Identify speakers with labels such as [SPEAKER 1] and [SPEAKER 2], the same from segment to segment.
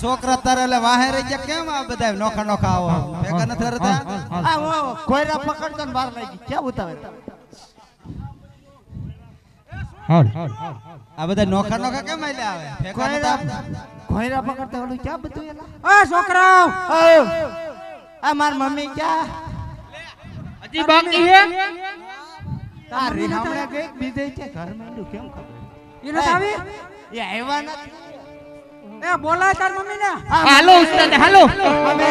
[SPEAKER 1] છોકરા તારે એટલે વાહે રહી ગયા કેમ આ બધા નોખા નોખા આવો? ભેગા નથી રહેતા
[SPEAKER 2] આ ઓ કોયરા પકડતો ને લઈ લાગી કેમ ઉતાવે
[SPEAKER 1] આ બધા નોખા નોખા કેમ આલ્યા આવે? ભેગા નથી
[SPEAKER 2] કોયરા? કોયરા પકડતા ઓલું ક્યાં બધું એલા?
[SPEAKER 3] આ છોકરાઓ!
[SPEAKER 2] આ માર મમ્મી ક્યાં?
[SPEAKER 3] હજી બાકી હે?
[SPEAKER 2] તારી રીહામણે ગઈ બીજે છે ઘર માંડું કેમ ખબર?
[SPEAKER 3] એ નથી આવી?
[SPEAKER 2] એ આવ્યા નથી
[SPEAKER 3] એ બોલાય તાર મમ્મી ને
[SPEAKER 2] હાલો ઉસ્તાદ હાલો. મમ્મી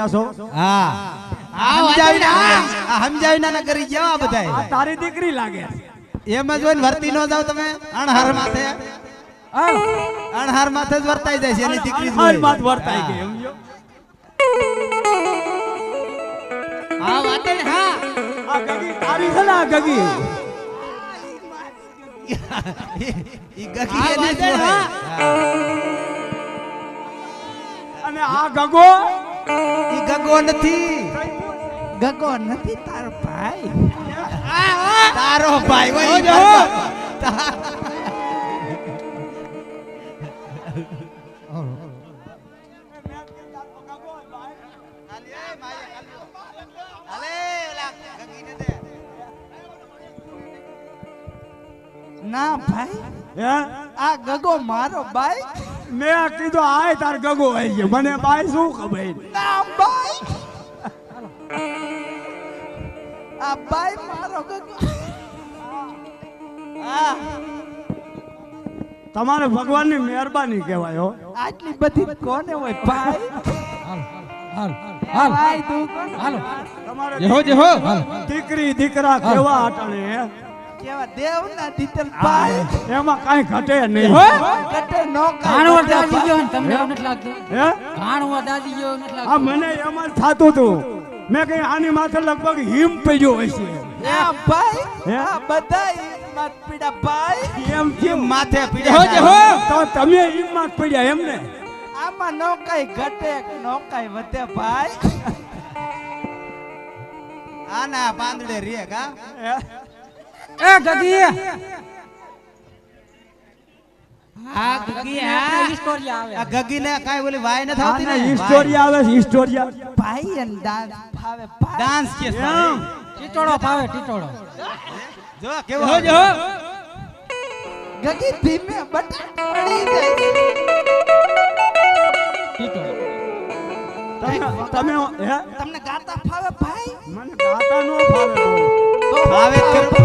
[SPEAKER 1] ગયા
[SPEAKER 4] છો?
[SPEAKER 1] હા. સમજાવીને ના કરી ગયા આ
[SPEAKER 4] તારી દીકરી લાગે
[SPEAKER 1] એમ જ હોય વર્તી ન જાવ તમે. અણહાર માથે. અણહાર માથે જ વર્તાઈ જાય છે એની દીકરી.
[SPEAKER 4] વાત વર્તાઈ ગઈ સમજ્યો?
[SPEAKER 1] આ વાદળ હા.
[SPEAKER 4] આ ગગી તારી છે ને આ ગગી?
[SPEAKER 1] ઈ ગગી એની. હા.
[SPEAKER 4] અને આ ગગો
[SPEAKER 1] ઈ ગગો નથી.
[SPEAKER 2] ગગો નથી તારો ભાઈ.
[SPEAKER 1] તારો ભાઈ.
[SPEAKER 2] ના ભાઈ આ ગગો મારો ભાઈ.
[SPEAKER 4] મેં કીધું આય તાર ગગો આવી ગયો. મને બાય શું ખબર?
[SPEAKER 2] ના બાય આ
[SPEAKER 4] મહેરબાની કેવાય હો.
[SPEAKER 5] આટલી બધી કોને હોય ભાઈ?
[SPEAKER 4] તમારે દીકરી દીકરા કેવા હટાણે હે?
[SPEAKER 5] કેવા દેવના તીતલ ભાઈ.
[SPEAKER 4] એમાં કાંઈ ઘટે નહીં.
[SPEAKER 2] હો?
[SPEAKER 5] કટે નો
[SPEAKER 6] ઘાણવા દાદી ગયો તમને એવું નથી લાગતું?
[SPEAKER 4] હે?
[SPEAKER 6] ઘાણવા દાદી ગયો એવું નથી
[SPEAKER 4] આ મને એમ જ હતું મેં કઈ આની માથે લગભગ હિમ પડ્યો હશે
[SPEAKER 5] ભાઈ
[SPEAKER 4] હે?
[SPEAKER 5] પીડા ભાઈ.
[SPEAKER 4] એમ
[SPEAKER 5] માથે
[SPEAKER 4] તો તમે હિમમાં જ પડ્યા એમ ને
[SPEAKER 5] આમાં નો કઈ ઘટે નો કઈ વધે ભાઈ. આના પાંદડે રે કા
[SPEAKER 4] હે?
[SPEAKER 6] એ ગગી
[SPEAKER 5] હા ગગી હા.
[SPEAKER 6] હિસ્ટોરિયા આવે.
[SPEAKER 5] આ ગગીને કાઈ ઓલી વાય ન થતી ને?
[SPEAKER 4] હિસ્ટોરિયા આવે
[SPEAKER 5] ભાઈ એન ડાન્સ ફાવે ડાન્સ કે
[SPEAKER 6] ટીટોળો ભાવે ટીટોળો.
[SPEAKER 5] જો કેવો
[SPEAKER 2] જેહો જેહો
[SPEAKER 5] ગગી ધીમે બટા પડી જાય.
[SPEAKER 2] ટીટોળો.
[SPEAKER 4] તમે તમે
[SPEAKER 5] તમને ગાતા ફાવે ભાઈ?
[SPEAKER 4] મને ગાતા નો ફાવે.
[SPEAKER 5] તો ફાવે ખરું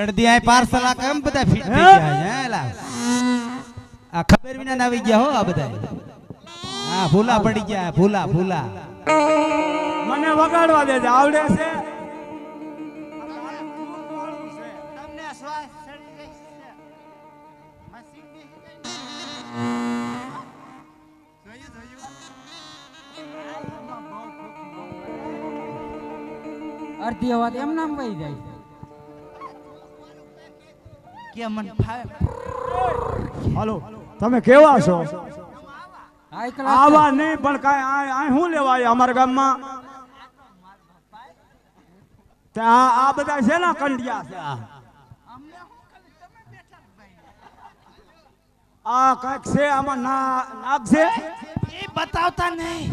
[SPEAKER 5] ગળદી આય પાર્સલ આ કેમ બધા ફિટ થઈ ગયા છે હે લા આ ખબર વિના ના આવી ગયા હો આ બધા હા ભૂલા પડી ગયા ભૂલા ભૂલા.
[SPEAKER 4] મને વગાડવા દેજે આવડે છે?
[SPEAKER 6] અડધી અવાજ એમ નામ વહી જાય
[SPEAKER 5] કે મન
[SPEAKER 4] હાલો તમે કેવા છો? આવા નહીં પણ કાંઈ આ શું લેવાય અમારા ગામમાં? તે આ બધા છે ને કંડિયા છે આ. કંઈક છે આમાં ના નાગ છે?
[SPEAKER 5] એ બતાવતા નહીં.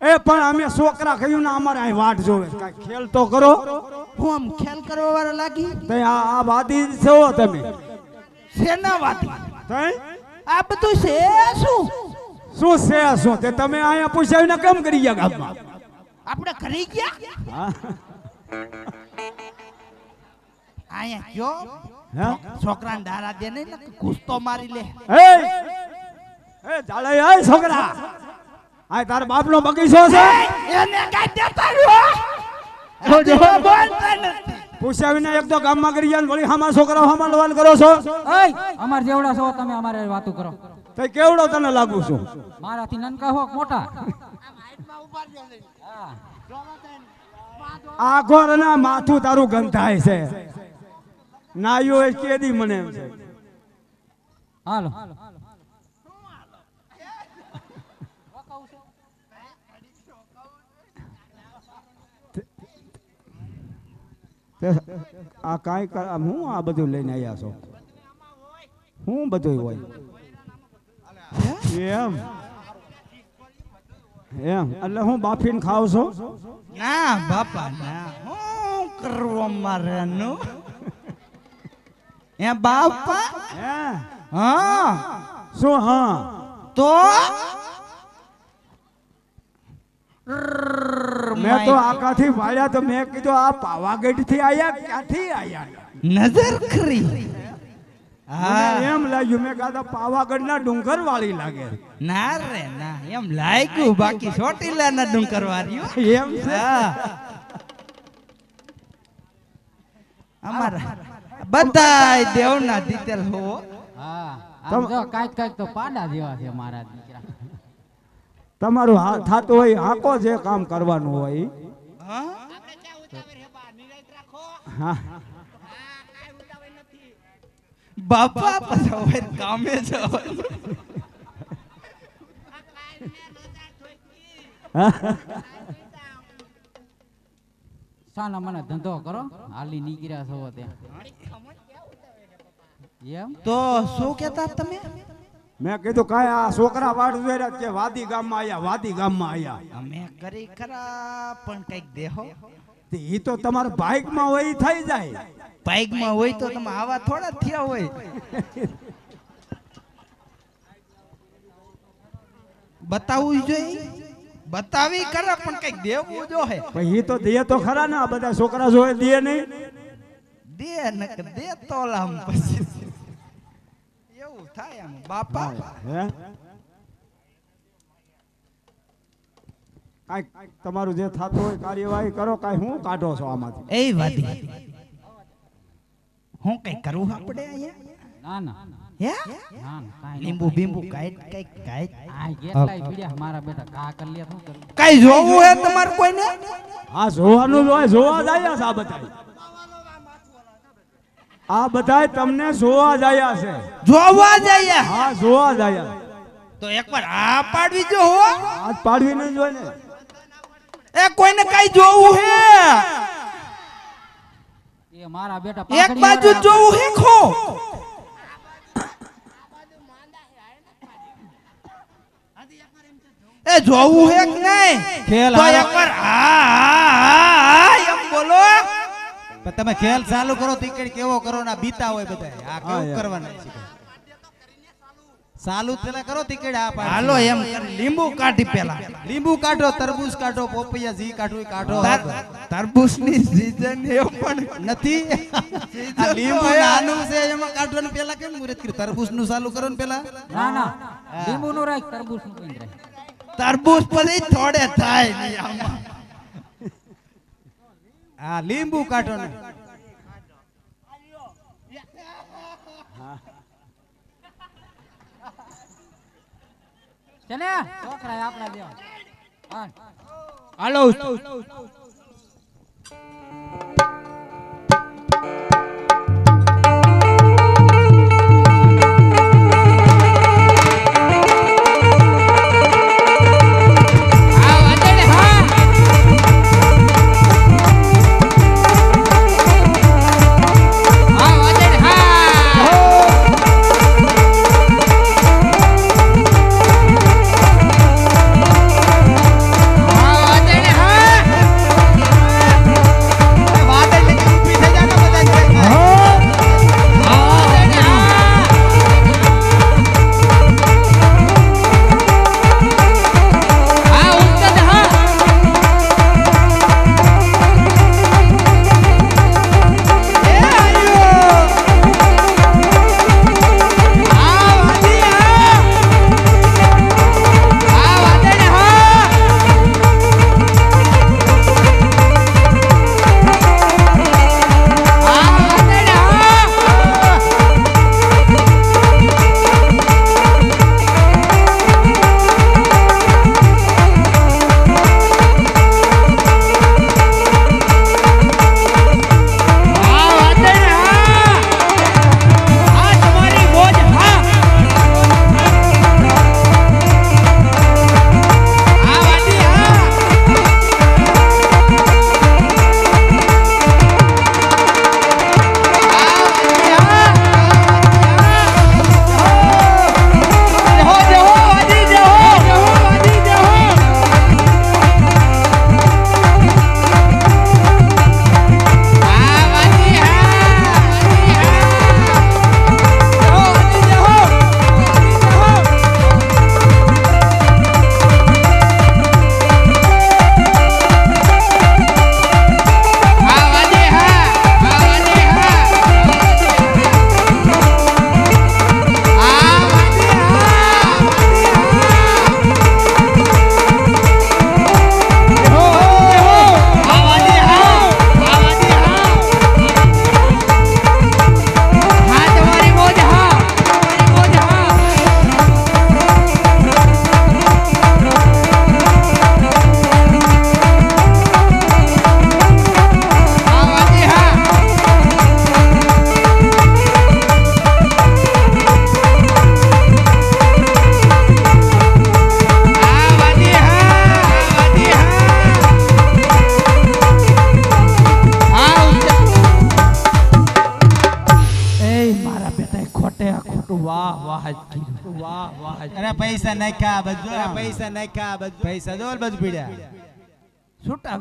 [SPEAKER 4] એ પણ અમે છોકરા કહ્યું ને અમારે અહીં વાટ જોવે કાંઈક ખેલ તો કરો.
[SPEAKER 5] હું આમ ખેલ કરવા વાળા લાગી?
[SPEAKER 4] આ આ વાદી છો તમે.
[SPEAKER 5] શેના વાદી?
[SPEAKER 4] તઈ?
[SPEAKER 5] આ બધું છે શું?
[SPEAKER 4] શું છે શું? તે તમે અહીંયા પૂછાવીને કેમ કરી ગયા ગામમાં?
[SPEAKER 5] આપણે કરી ગયા? અહીંયા કયો છોકરાને ડારા દે નહીં ઘૂસતો મારી લે.
[SPEAKER 4] એ એ જાડે એ છોકરા! આ તાર બાપનો બગીચો છે?
[SPEAKER 5] એને કાઈ દેતા રહ્યો
[SPEAKER 2] જો, જો.
[SPEAKER 5] બોલતા નથી.
[SPEAKER 4] પૂછ્યા વિના એક તો ગામમાં કરી ગયા વળી હામાં લવાન કરો છો?
[SPEAKER 2] એય અમાર જેવડા છો તમે અમારે વાતું કરો.
[SPEAKER 4] તો કેવડો તને લાગુ છું?
[SPEAKER 2] મારાથી નનકા હો મોટા?
[SPEAKER 4] આખો અને માથું તારું ગંધાય છે. નાયો કેદી મને હાલો
[SPEAKER 2] હાલો
[SPEAKER 4] તે આ કાંઈ હું આ બધું લઈને આવ્યા છો? હું બધું હોય? એમ? એમ? એટલે હું બાફીને ખાવ છો?
[SPEAKER 5] ના બાપા ના. હું કરવો મારે એ બાપા?
[SPEAKER 4] હા. શું હા?
[SPEAKER 5] તો?
[SPEAKER 4] મેં તો આકાથી વાળ્યા તો મેં કીધું આ પાવાગઢથી આયા? ક્યાંથી આયા?
[SPEAKER 5] નજર ખરી. હા.
[SPEAKER 4] એમ લાગ્યું મેં કાતા પાવાગઢ ના ડુંગર વાળી લાગે.
[SPEAKER 5] ના રે ના એમ લાગ્યું. બાકી ચોટીલા ના ડુંગર વાર્યું
[SPEAKER 4] એમ છે?
[SPEAKER 5] અમારા બધાય દેવના દીતેલ હો
[SPEAKER 2] હા આમ જો કાંઈક કાંઈક તો પાડા જેવા છે દીકરા.
[SPEAKER 4] તમારું થતું થાતું હોય હાકો જે કામ કરવાનું હોય.
[SPEAKER 5] હા?
[SPEAKER 4] હા.
[SPEAKER 5] બાપા પછી હવે કામે
[SPEAKER 2] સાના મને ધંધો કરો. હાલી નીકળ્યા છો ત્યાં. એમ?
[SPEAKER 5] તો શું કેતા તમે?
[SPEAKER 4] મેં કીધું કાંઈ આ છોકરા વાટ જોયા કે વાદી ગામમાં આયા વાદી ગામમાં આયા.
[SPEAKER 5] મેં કરી ખરા પણ કંઈક દેહો.
[SPEAKER 4] એ તો તમારા બાઇકમાં હોય થઈ જાય.
[SPEAKER 5] બાઈકમાં હોય તો તમે આવા થોડા થયા હોય. બતાવવું જોઈએ. બતાવી ખરા પણ કંઈક દેવું જો હે
[SPEAKER 4] એ તો દે તો ખરા ને આ બધા છોકરા જોઈ દે નહીં.
[SPEAKER 5] દે નક દે તોલામ પછી. એવું થાય આમ? બાપા?
[SPEAKER 4] હે કાઈ તમારું જે થતું હોય કાર્યવાહી કરો કાઈ હું કાઢો છો આમાંથી?
[SPEAKER 5] એ વાત હું કઈ કરું આપણે અહીંયા?
[SPEAKER 2] ના ના.
[SPEAKER 5] હે?
[SPEAKER 2] ના ના કાંઈ
[SPEAKER 5] લીંબુ બીંબુ કાઈટ કંઈક કાઈટ
[SPEAKER 2] આ કેટલાય પીડ્યા મારા બેટા કા કરી લે શું કરું
[SPEAKER 5] કઈ જોવું હે તમારે કોઈને?
[SPEAKER 4] હા જોવાનું જ હોય જોવા જાય આ બધા આ બધા તમને જોવા જાયા છે
[SPEAKER 5] જોવા જઈએ
[SPEAKER 4] હા જોવા જ આયા
[SPEAKER 5] તો એકવાર આ પાડવી જો હો
[SPEAKER 4] આ પાડવી નહીં જોઈ ને
[SPEAKER 5] એ કોઈને કઈ જોવું હે
[SPEAKER 2] એ મારા બેટા
[SPEAKER 5] એક બાજુ જોવું હે ખો એ જોવું હે કે નહીં
[SPEAKER 1] ખેલ
[SPEAKER 5] તો. એકવાર આ આ હા હા એમ બોલો
[SPEAKER 1] પણ તમે ખેલ ચાલુ કરો તીકડ કેવો કરો ના બીતા હોય બધા આ કેવું. કરવાના છે? ચાલુ પેલા કરો ટિકિટ આ પાડી.
[SPEAKER 5] હાલો એમ લીંબુ કાઢી પેલા.
[SPEAKER 1] લીંબુ કાઢો તરબૂચ કાઢો પોપૈયા જી કાઢો કાઢો.
[SPEAKER 5] તરબૂચની સીઝન એ પણ
[SPEAKER 1] નથી. આ લીંબુ નાનું છે એમાં કાઢવાનું પેલા કેમ મુરત કરી તરબૂચનું ચાલુ કરો ને પેલા.
[SPEAKER 2] ના ના. લીંબુ નું રાખ તરબૂચનું કઈ રાખ?
[SPEAKER 5] તરબૂચ પછી થોડે થાય નહીં આમાં.
[SPEAKER 1] હા લીંબુ કાઢો ને
[SPEAKER 2] ચલે. આપણા જેવા
[SPEAKER 5] હાલો.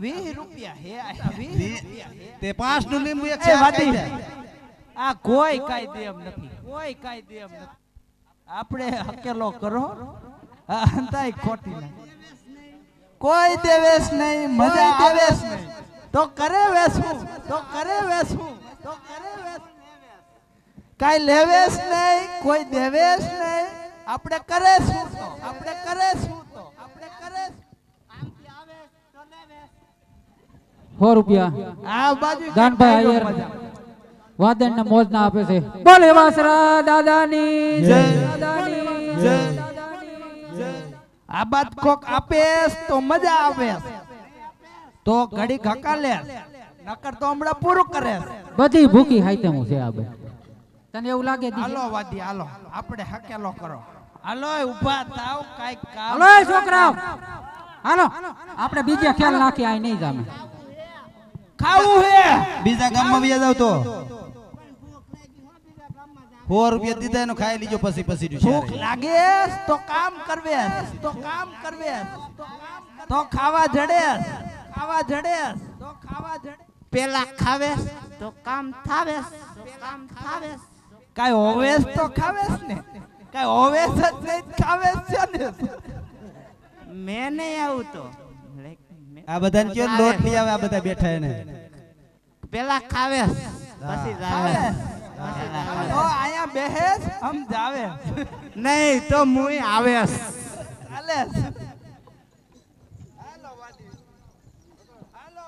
[SPEAKER 5] વીસ રૂપિયા હે
[SPEAKER 1] તે પાંચનું લીંબુ એક છે
[SPEAKER 5] આ કોઈ કાંઈ એમ નથી. કોઈ કાંઈ એમ નથી. આપણે હકેલો કરો. અંતાય ખોટી નહીં કોઈ દેવેશ નહીં મજા દેવેશ નહીં. તો કરે વેસું તો કરે વેસું તો કરે વેસું. કાંઈ લેવેશ નહીં કોઈ દેવેશ નહીં. આપણે કરે શું આપણે કરે શું તો આપણે કરે શું?
[SPEAKER 2] સો રૂપિયા. દાનભાઈ
[SPEAKER 5] કાંઈ
[SPEAKER 2] વાદન ને મોજ ના આપે છે. બોલે વાસરા દાદાની.
[SPEAKER 5] જય.
[SPEAKER 2] દાદાની.
[SPEAKER 5] જય. આ બાદ કોક આપે તો મજા આવે. તો ઘડી ઘકાલે નકર તો હમણાં પૂરું કરે.
[SPEAKER 2] બધી ભૂખી તેમ છે આ તને એવું લાગે
[SPEAKER 5] હાલો વાદી હાલો. આપણે હકેલો કરો. હાલો ઊભા થાવ કાઈ કામ
[SPEAKER 2] હાલો છોકરાઓ. હાલો આપણે બીજા ખ્યાલ નાખી આય નહીં જામે.
[SPEAKER 5] ખાવું હે.
[SPEAKER 1] બીજા ગામમાં બીજા જાવ તો. સો રૂપિયા દીધા એનું ખાઈ લીજો પછી પછી
[SPEAKER 5] ભૂખ લાગે તો કામ કરવે. તો કામ કરવે. તો ખાવા જડે. ખાવા જડે. તો ખાવા જડે.
[SPEAKER 3] પેલા ખાવે તો કામ થાવે. તો કામ થાવે.
[SPEAKER 5] કાઈ હોવેસ તો ખાવેસ ને. કાઈ હોવેસ જ નહીં ખાવેસ છે ને.
[SPEAKER 3] મેં નહીં આવું તો.
[SPEAKER 1] આ બધાને કયો લોટ લઈ આવે? આ બધા બેઠા એને.
[SPEAKER 3] પેલા ખાવે. પછી જાવે
[SPEAKER 5] તો આયા બેહેસ હમ જાવે
[SPEAKER 3] નહીં તો મુય આવે.
[SPEAKER 5] ચાલે. હાલો વાડી હાલો.